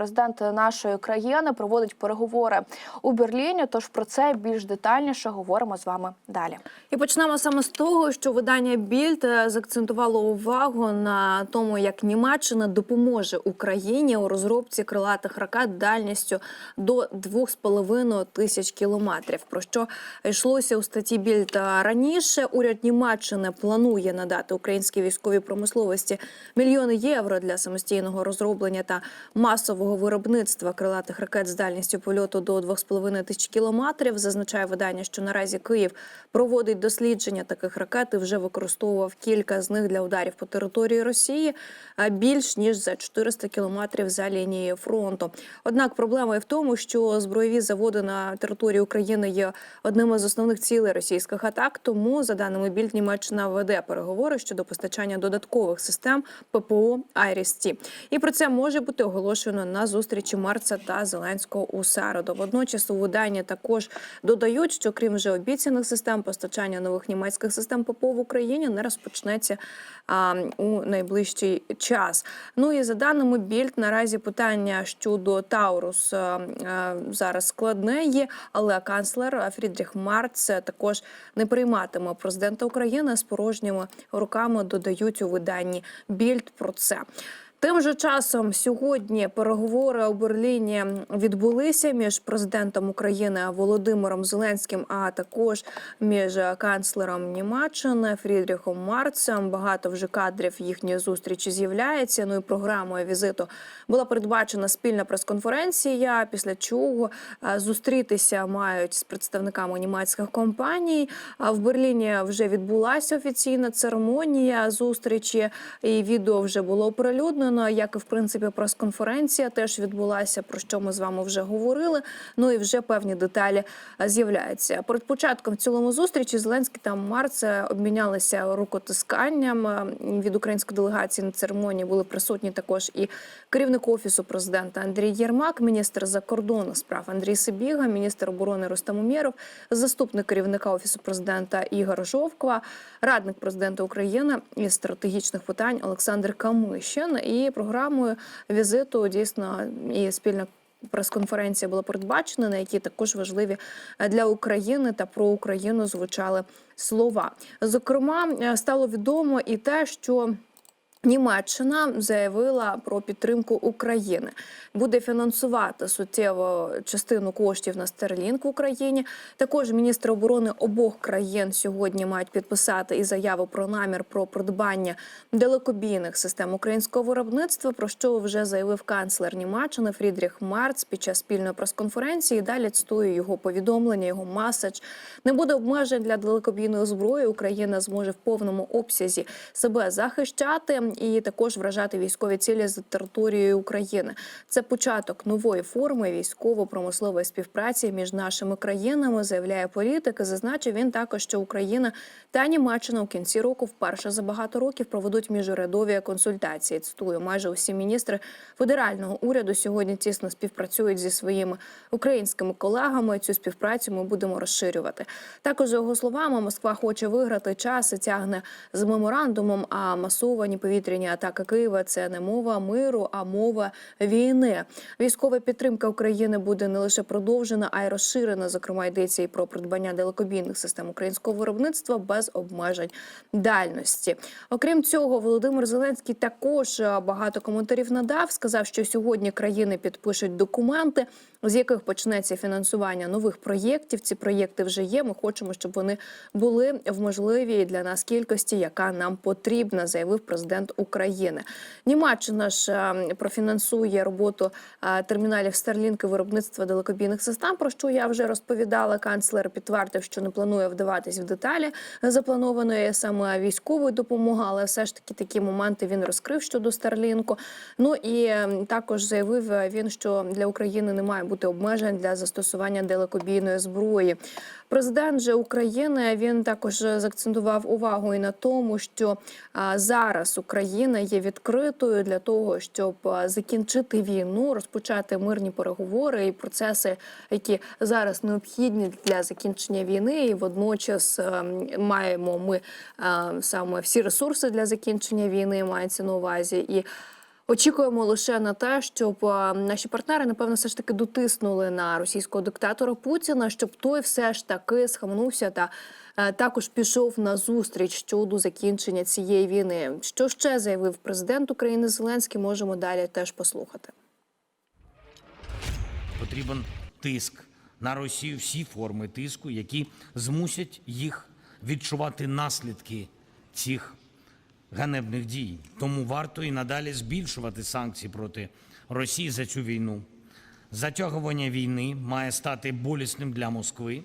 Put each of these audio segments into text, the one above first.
президент нашої країни, проводить переговори у Берліні. Тож про це більш детальніше говоримо з вами далі. І почнемо саме з того, що видання Більд е, заакцентувало увагу на тому, як Німеччина допоможе Україні у розробці крилатих ракет дальністю до 2,5 тисяч кілометрів. Про що йшлося у статті Більд раніше? Уряд Німеччини планує надати українській військовій промисловості мільйони євро для самостійного розроблення та масового виробництва крилатих ракет з дальністю польоту до 2,5 тисяч кілометрів. Зазначає видання, що наразі Київ проводить дослідження таких ракет і вже використовував кілька з них для ударів по території Росії а більш ніж за 400 кілометрів за лінією фронту. Однак проблема і в тому, що збройові заводи на території України є одним із основних цілей російських атак. Тому, за даними Більд, Німеччина веде переговори щодо постачання додаткових систем ППО «Айріс-Ті». І про це може бути оголошено на зустрічі Марца та Зеленського у середу. Водночас у виданні також додають, що крім вже обіцяних систем, постачання нових німецьких систем ППО в Україні не розпочнеться а, у найближчий час. Ну і за даними Більд, наразі питання щодо Таурус а, а, зараз складне є, але канцлер Фрідріх Марц також не прийматиме президента України з порожніми руками. Додають у виданні Більд про це. Тим же часом сьогодні переговори у Берліні відбулися між президентом України Володимиром Зеленським, а також між канцлером Німеччини Фрідріхом Марцем. Багато вже кадрів їхньої зустрічі з'являється. Ну і програмою візиту була передбачена спільна прес-конференція, після чого е, зустрітися мають з представниками німецьких компаній. А в Берліні вже відбулася офіційна церемонія зустрічі, і відео вже було оприлюднено. Як і в принципі прес-конференція теж відбулася, про що ми з вами вже говорили. Ну і вже певні деталі е, з'являються. Перед початком в цілому зустрічі Зеленський та Марц е, обмінялися рукотисканням Е, від української делегації на церемонії. Були присутні також і керівник офісу президента Андрій Єрмак, міністр закордонних справ Андрій Сибіга, міністр оборони Рустам Умєров, заступник керівника офісу президента Ігор Жовква, радник президента України із стратегічних питань Олександр Камишин. І програмою візиту дійсно і спільна. Прес-конференція була передбачена, на якій також важливі для України та про Україну звучали слова. Зокрема, е, стало відомо і те, що Німеччина заявила про підтримку України, буде фінансувати суттєву частину коштів на Стерлінг в Україні. Також міністри оборони обох країн сьогодні мають підписати і заяву про намір про придбання далекобійних систем українського виробництва. Про що вже заявив канцлер Німеччини Фрідріх Марц під час спільної прес-конференції. Далі цитую його повідомлення, його меседж. Не буде обмежень для далекобійної зброї. Україна зможе в повному обсязі себе захищати і також вражати військові цілі за територією України. Це початок нової форми військово-промислової співпраці між нашими країнами, заявляє політик. Зазначив він також, що Україна та Німеччина у кінці року вперше за багато років проведуть міжурядові консультації. Цитую, майже усі міністри федерального уряду сьогодні тісно співпрацюють зі своїми українськими колегами. Цю співпрацю ми будемо розширювати. Також за його словами, Москва хоче виграти час і тягне з меморандумом. А масовані повітряні атаки Києва це не мова миру, а мова війни. Військова підтримка України буде не лише продовжена, а й розширена. Зокрема, йдеться і про придбання далекобійних систем українського виробництва без обмежень дальності. Окрім цього, Володимир Зеленський також е, багато коментарів надав. Сказав, що сьогодні країни підпишуть документи, з яких почнеться фінансування нових проєктів. Ці проєкти вже є. Ми хочемо, щоб вони були в можливій для нас кількості, яка нам потрібна, заявив президент України. Німеччина ж е, профінансує роботу е, терміналів і виробництва далекобійних систем. Про що я вже розповідала. Канцлер підтвердив, що не планує вдаватись в деталі запланованої саме військової допомоги, але все ж таки такі моменти він розкрив щодо Старлінку. Ну і е, також заявив він, що для України не має бути обмежень для застосування далекобійної зброї. Президент же України він також заакцентував увагу і на тому, що зараз Україна є відкритою для того, щоб закінчити війну, розпочати мирні переговори і процеси, які зараз необхідні для закінчення війни, і водночас маємо ми саме всі ресурси для закінчення війни, мається на увазі і. Очікуємо лише на те, щоб е, наші партнери, напевно, все ж таки дотиснули на російського диктатора Путіна, щоб той все ж таки схаменувся та е, також пішов на зустріч щодо закінчення цієї війни. Що ще заявив президент України Зеленський? Можемо далі теж послухати. Потрібен тиск на Росію, всі форми тиску, які змусять їх відчувати наслідки цих ганебних дій. Тому варто і надалі збільшувати санкції проти Росії за цю війну. Затягування війни має стати болісним для Москви,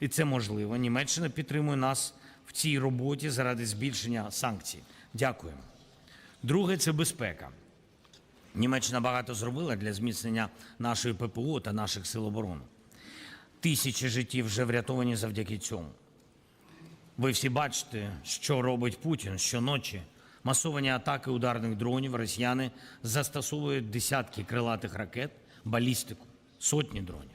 і це можливо. Німеччина підтримує нас в цій роботі заради збільшення санкцій. Дякуємо. Друге це безпека. Німеччина багато зробила для зміцнення нашої ППО та наших сил оборони. Тисячі життів вже врятовані завдяки цьому. Ви всі бачите, що робить Путін щоночі. Масовані атаки ударних дронів росіяни застосовують десятки крилатих ракет, балістику, сотні дронів.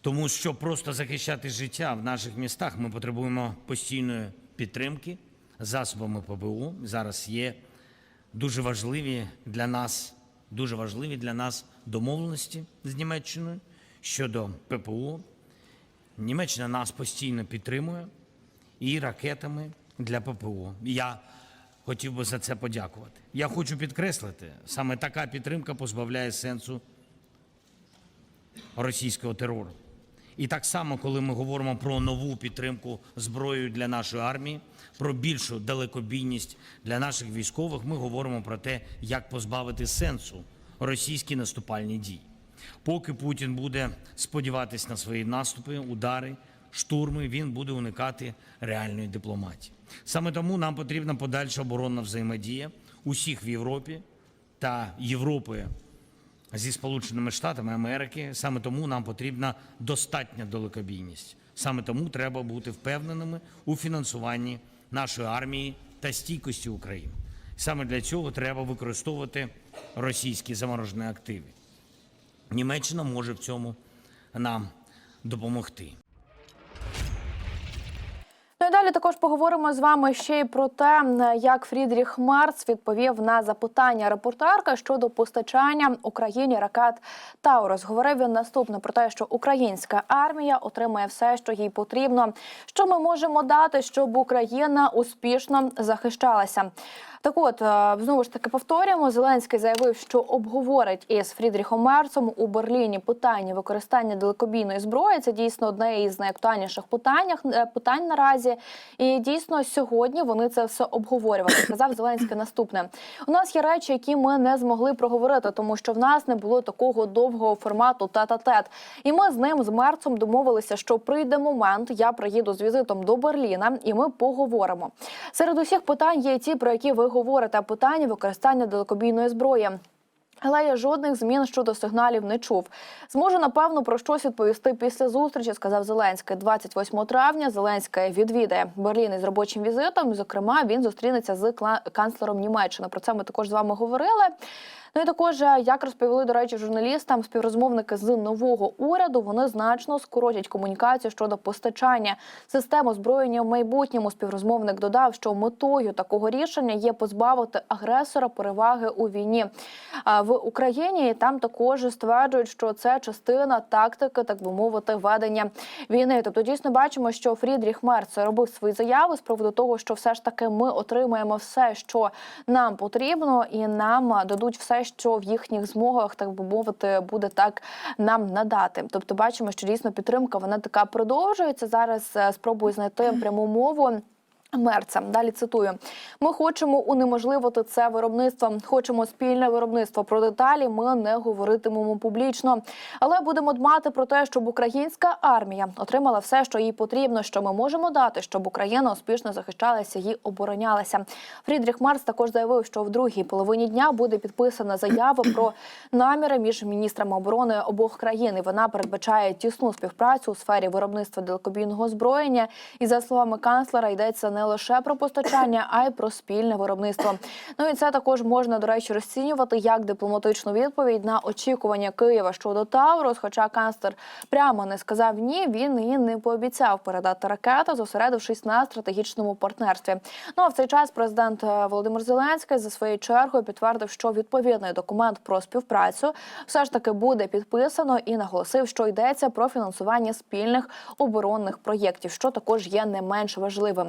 Тому що просто захищати життя в наших містах ми потребуємо постійної підтримки засобами ППО. Зараз є дуже важливі для нас, дуже важливі для нас домовленості з Німеччиною щодо ППО. Німеччина нас постійно підтримує і ракетами для ППО. Я хотів би за це подякувати. Я хочу підкреслити, саме така підтримка позбавляє сенсу російського терору. І так само, коли ми говоримо про нову підтримку зброєю для нашої армії, про більшу далекобійність для наших військових, ми говоримо про те, як позбавити сенсу російські наступальні дії. Поки Путін буде сподіватись на свої наступи, удари, штурми, він буде уникати реальної дипломатії. Саме тому нам потрібна подальша оборонна взаємодія усіх в Європі та Європи зі Сполученими Штатами Америки. Саме тому нам потрібна достатня далекобійність. Саме тому треба бути впевненими у фінансуванні нашої армії та стійкості України. Саме для цього треба використовувати російські заморожені активи. Німеччина може в цьому нам допомогти. Ну і далі також поговоримо з вами ще й про те, як Фрідріх Марц відповів на запитання репортерка щодо постачання Україні ракет Таурус. Говорив він наступне про те, що українська армія отримає все, що їй потрібно. Що ми можемо дати, щоб Україна успішно захищалася? Так, от е, знову ж таки повторюємо. Зеленський заявив, що обговорить із Фрідріхом Мерцем у Берліні питання використання далекобійної зброї. Це дійсно одне із найактуальніших питань, питань наразі. І дійсно сьогодні вони це все обговорювали. Сказав Зеленський наступне: у нас є речі, які ми не змогли проговорити, тому що в нас не було такого довгого формату тет-а-тет. І ми з ним з Мерцем домовилися, що прийде момент. Я приїду з візитом до Берліна, і ми поговоримо. Серед усіх питань є ті, про які ви говорите питання використання далекобійної зброї. Але я жодних змін щодо сигналів не чув. Зможу напевно про щось відповісти після зустрічі, сказав Зеленський. 28 травня Зеленський відвідає Берлін із робочим візитом. Зокрема, він зустрінеться з канцлером Німеччини. Про це ми також з вами говорили. Ну і також, е, як розповіли до речі, журналістам, співрозмовники з нового уряду вони значно скоротять комунікацію щодо постачання систем озброєння в майбутньому. Співрозмовник додав, що метою такого рішення є позбавити агресора переваги у війні в Україні. Там також стверджують, що це частина тактики, так би мовити, ведення війни. Тобто, дійсно бачимо, що Фрідріх Мерц робив свої заяви з приводу того, що все ж таки ми отримаємо все, що нам потрібно, і нам дадуть все, що в їхніх змогах, так би мовити, буде так нам надати. Тобто, бачимо, що дійсно підтримка вона така продовжується. Зараз е, спробую знайти пряму мову. Мерца далі цитую: ми хочемо унеможливити це виробництво. Хочемо спільне виробництво. Про деталі ми не говоритимемо публічно, але будемо дбати про те, щоб українська армія отримала все, що їй потрібно, що ми можемо дати, щоб Україна успішно захищалася і оборонялася. Фрідріх Марц також заявив, що в другій половині дня буде підписана заява про наміри між міністрами оборони обох країн. І вона передбачає тісну співпрацю у сфері виробництва далекобійного озброєння. І за словами канцлера, йдеться не не лише про постачання, а й про спільне виробництво. Ну і це також можна до речі розцінювати як дипломатичну відповідь на очікування Києва щодо Таурус. Хоча канцлер прямо не сказав ні, він і не пообіцяв передати ракети, зосередившись на стратегічному партнерстві. Ну а в цей час президент е, Володимир Зеленський за своєю чергою підтвердив, що відповідний документ про співпрацю все ж таки буде підписано і наголосив, що йдеться про фінансування спільних оборонних проєктів, що також є не менш важливим.